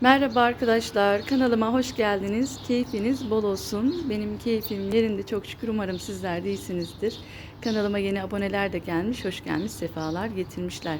Merhaba arkadaşlar, kanalıma hoş geldiniz. Keyfiniz bol olsun. Benim keyfim yerinde çok şükür. Umarım sizler de iyisinizdir. Kanalıma yeni aboneler de gelmiş, hoş gelmiş, sefalar getirmişler.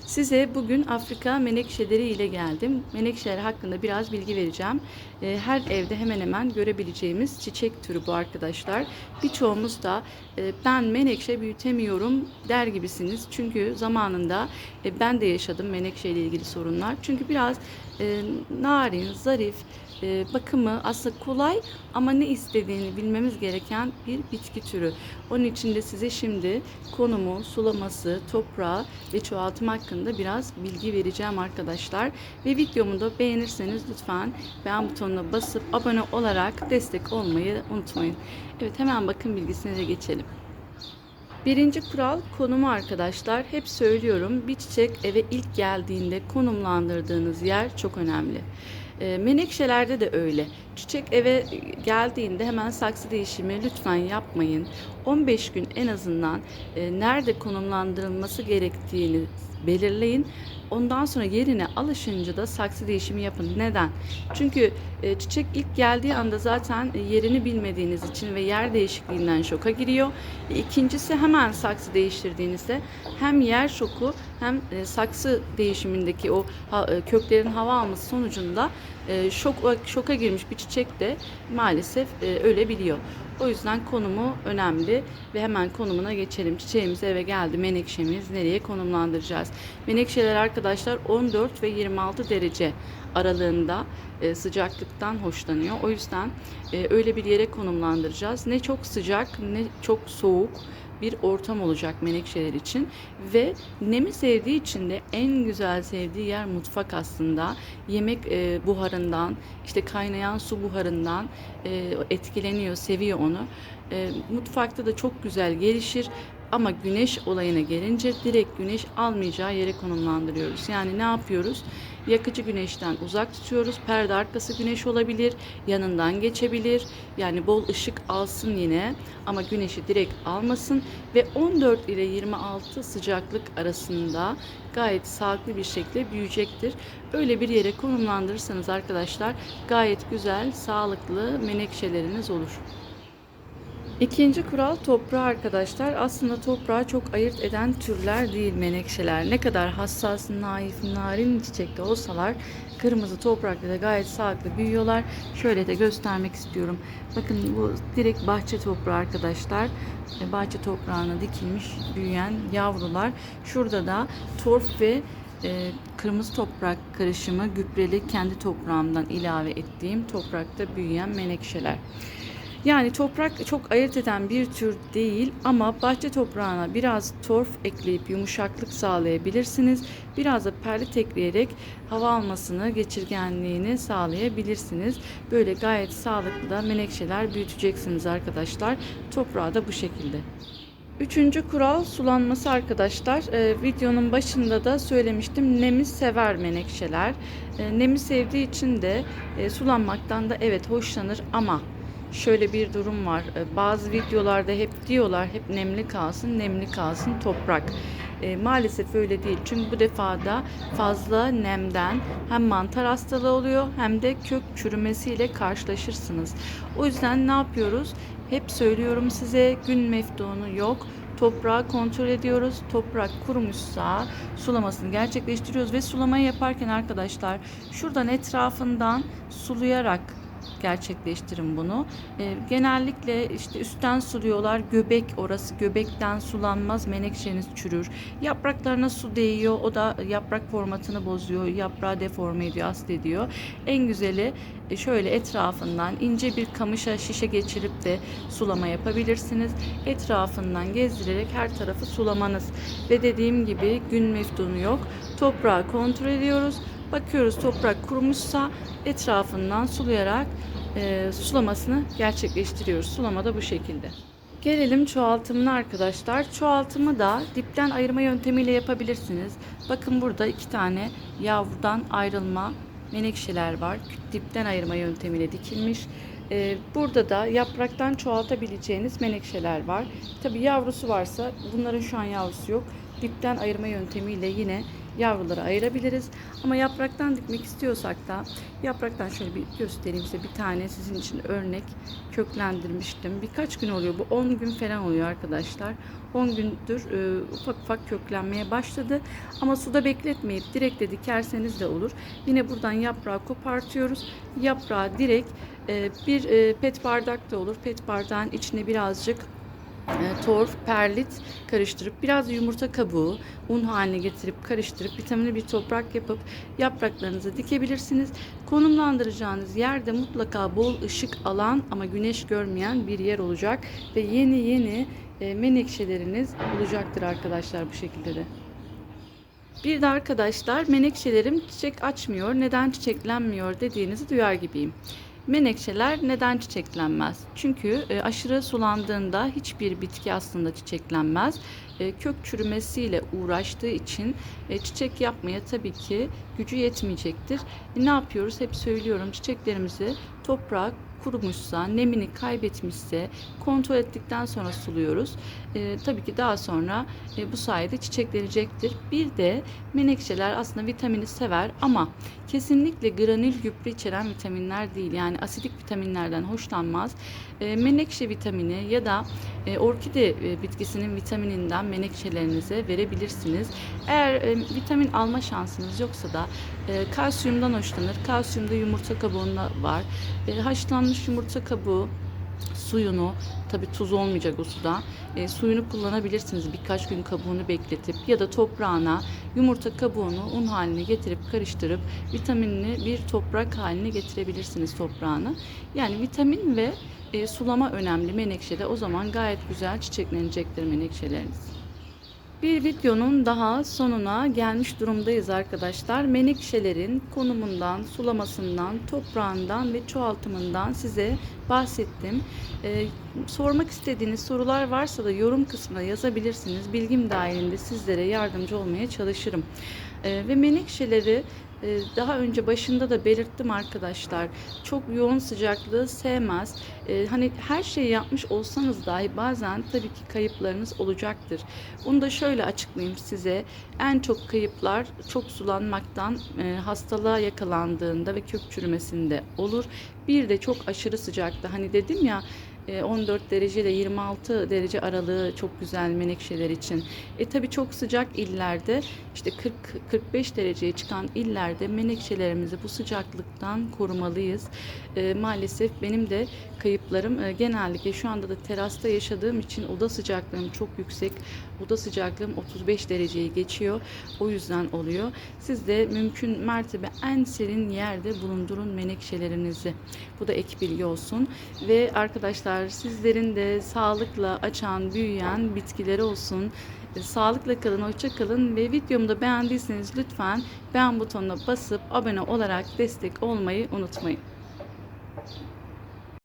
Size bugün Afrika menekşeleri ile geldim. Menekşeler hakkında biraz bilgi vereceğim. Ee, Her evde hemen hemen görebileceğimiz çiçek türü bu arkadaşlar. Birçoğumuz da e, ben menekşe büyütemiyorum der gibisiniz. Çünkü zamanında e, ben de yaşadım menekşe ile ilgili sorunlar. Çünkü biraz e, narin, zarif, e, bakımı aslında kolay ama ne istediğini bilmemiz gereken bir bitki türü. Onun için de size şimdi konumu, sulaması, toprağı ve çoğaltım hakkında biraz bilgi vereceğim arkadaşlar. Ve videomu da beğenirseniz lütfen beğen butonuna basıp abone olarak destek olmayı unutmayın. Evet hemen bakım bilgisine geçelim. Birinci kural konumu arkadaşlar. Hep söylüyorum bir çiçek eve ilk geldiğinde konumlandırdığınız yer çok önemli. E, menekşelerde de öyle. Çiçek eve geldiğinde hemen saksı değişimi lütfen yapmayın. 15 gün en azından e, nerede konumlandırılması gerektiğini belirleyin. Ondan sonra yerine alışınca da saksı değişimi yapın. Neden? Çünkü e, çiçek ilk geldiği anda zaten e, yerini bilmediğiniz için ve yer değişikliğinden şoka giriyor. E, İkincisi hemen saksı değiştirdiğinizde hem yer şoku hem saksı değişimindeki o köklerin hava alması sonucunda e, şok şoka girmiş bir çiçek de maalesef e, ölebiliyor. O yüzden konumu önemli ve hemen konumuna geçelim. Çiçeğimiz eve geldi. Menekşemiz nereye konumlandıracağız? Menekşeler arkadaşlar 14 ve 26 derece aralığında e, sıcaklıktan hoşlanıyor. O yüzden e, öyle bir yere konumlandıracağız. Ne çok sıcak ne çok soğuk bir ortam olacak menekşeler için ve nemi sevdiği için de en güzel sevdiği yer mutfak aslında. Yemek e, buharından, işte kaynayan su buharından e, etkileniyor, seviyor onu. E, mutfakta da çok güzel gelişir ama güneş olayına gelince direkt güneş almayacağı yere konumlandırıyoruz. Yani ne yapıyoruz? Yakıcı güneşten uzak tutuyoruz. Perde arkası güneş olabilir, yanından geçebilir. Yani bol ışık alsın yine ama güneşi direkt almasın ve 14 ile 26 sıcaklık arasında gayet sağlıklı bir şekilde büyüyecektir. Öyle bir yere konumlandırırsanız arkadaşlar gayet güzel, sağlıklı menekşeleriniz olur. İkinci kural toprağı arkadaşlar. Aslında toprağı çok ayırt eden türler değil menekşeler. Ne kadar hassas, naif, narin çiçekte olsalar kırmızı toprakta da gayet sağlıklı büyüyorlar. Şöyle de göstermek istiyorum. Bakın bu direkt bahçe toprağı arkadaşlar. E, Bahçe toprağına dikilmiş büyüyen yavrular. Şurada da torf ve e, kırmızı toprak karışımı gübreli kendi toprağımdan ilave ettiğim toprakta büyüyen menekşeler. Yani toprak çok ayırt eden bir tür değil ama bahçe toprağına biraz torf ekleyip yumuşaklık sağlayabilirsiniz. Biraz da perlit ekleyerek hava almasını, geçirgenliğini sağlayabilirsiniz. Böyle gayet sağlıklı da menekşeler büyüteceksiniz arkadaşlar. Toprağı da bu şekilde. Üçüncü kural sulanması arkadaşlar. Ee, videonun başında da söylemiştim. Nemi sever menekşeler. Ee, nemi sevdiği için de e, sulanmaktan da evet hoşlanır ama şöyle bir durum var. Ee, Bazı videolarda hep diyorlar hep nemli kalsın, nemli kalsın toprak. Ee, maalesef öyle değil. Çünkü bu defada fazla nemden hem mantar hastalığı oluyor hem de kök çürümesiyle karşılaşırsınız. O yüzden ne yapıyoruz? Hep söylüyorum size gün meftunu yok. Toprağı kontrol ediyoruz. Toprak kurumuşsa sulamasını gerçekleştiriyoruz ve sulamayı yaparken arkadaşlar şuradan etrafından sulayarak gerçekleştirin bunu. E, genellikle işte üstten suluyorlar. Göbek orası göbekten sulanmaz. Menekşeniz çürür. Yapraklarına su değiyor. O da yaprak formatını bozuyor. Yaprağı deforme ediyor, hasta ediyor. En güzeli e, şöyle etrafından ince bir kamışa şişe geçirip de sulama yapabilirsiniz. Etrafından gezdirerek her tarafı sulamanız. Ve dediğim gibi gün meftunu yok. Toprağı kontrol ediyoruz. Bakıyoruz toprak kurumuşsa etrafından sulayarak e, sulamasını gerçekleştiriyoruz. Sulama da bu şekilde. Gelelim çoğaltımına arkadaşlar. Çoğaltımı da dipten ayırma yöntemiyle yapabilirsiniz. Bakın burada iki tane yavrudan ayrılma menekşeler var. Dipten ayırma yöntemiyle dikilmiş. Ee, burada da yapraktan çoğaltabileceğiniz menekşeler var. Tabi yavrusu varsa bunların şu an yavrusu yok. Dipten ayırma yöntemiyle yine yavruları ayırabiliriz. Ama yapraktan dikmek istiyorsak da yapraktan şöyle bir göstereyim size bir tane sizin için örnek köklendirmiştim. Birkaç gün oluyor bu 10 gün falan oluyor arkadaşlar. 10 gündür e, ufak ufak köklenmeye başladı. Ama suda bekletmeyip direkt de dikerseniz de olur. Yine buradan yaprağı kopartıyoruz. Yaprağı direkt e, bir e, pet bardak da olur. Pet bardağın içine birazcık torf, perlit karıştırıp biraz yumurta kabuğu un haline getirip karıştırıp vitaminli bir toprak yapıp yapraklarınızı dikebilirsiniz. Konumlandıracağınız yerde mutlaka bol ışık alan ama güneş görmeyen bir yer olacak ve yeni yeni e, menekşeleriniz olacaktır arkadaşlar bu şekilde de. Bir de arkadaşlar menekşelerim çiçek açmıyor, neden çiçeklenmiyor dediğinizi duyar gibiyim. Menekşeler neden çiçeklenmez? Çünkü e, aşırı sulandığında hiçbir bitki aslında çiçeklenmez. E, kök çürümesiyle uğraştığı için e, çiçek yapmaya tabii ki gücü yetmeyecektir. Ne yapıyoruz? Hep söylüyorum çiçeklerimizi toprağa kurumuşsa, nemini kaybetmişse kontrol ettikten sonra suluyoruz. E, tabii ki daha sonra e, bu sayede çiçeklenecektir. Bir de menekşeler aslında vitamini sever ama kesinlikle granül gübre içeren vitaminler değil. Yani asidik vitaminlerden hoşlanmaz. E, menekşe vitamini ya da e, orkide e, bitkisinin vitamininden menekşelerinize verebilirsiniz. Eğer e, vitamin alma şansınız yoksa da kalsiyumdan hoşlanır. Kalsiyum da yumurta kabuğunda var. Haşlanmış yumurta kabuğu suyunu tabi tuz olmayacak o suda e, suyunu kullanabilirsiniz. Birkaç gün kabuğunu bekletip ya da toprağına yumurta kabuğunu un haline getirip karıştırıp vitaminli bir toprak haline getirebilirsiniz toprağını. Yani vitamin ve e, sulama önemli menekşede. O zaman gayet güzel çiçeklenecektir menekşeleriniz. Bir videonun daha sonuna gelmiş durumdayız arkadaşlar. Menekşelerin konumundan, sulamasından, toprağından ve çoğaltımından size bahsettim. Ee, sormak istediğiniz sorular varsa da yorum kısmına yazabilirsiniz. Bilgim dahilinde sizlere yardımcı olmaya çalışırım. Ee, ve menekşeleri daha önce başında da belirttim arkadaşlar. Çok yoğun sıcaklığı sevmez. Ee, hani her şeyi yapmış olsanız dahi bazen tabii ki kayıplarınız olacaktır. Bunu da şöyle açıklayayım size. En çok kayıplar çok sulanmaktan e, hastalığa yakalandığında ve kök çürümesinde olur. Bir de çok aşırı sıcakta. Hani dedim ya 14 derece ile 26 derece aralığı çok güzel menekşeler için. E tabi çok sıcak illerde işte 40-45 dereceye çıkan illerde menekşelerimizi bu sıcaklıktan korumalıyız. E, maalesef benim de kayıplarım e, genellikle şu anda da terasta yaşadığım için oda sıcaklığım çok yüksek. Oda sıcaklığım 35 dereceyi geçiyor. O yüzden oluyor. Siz de mümkün mertebe en serin yerde bulundurun menekşelerinizi. Bu da ek bilgi olsun. Ve arkadaşlar sizlerin de sağlıkla açan, büyüyen bitkileri olsun. E, Sağlıkla kalın, hoşça kalın ve videomu da beğendiyseniz lütfen beğen butonuna basıp abone olarak destek olmayı unutmayın.